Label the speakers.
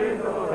Speaker 1: Senhor.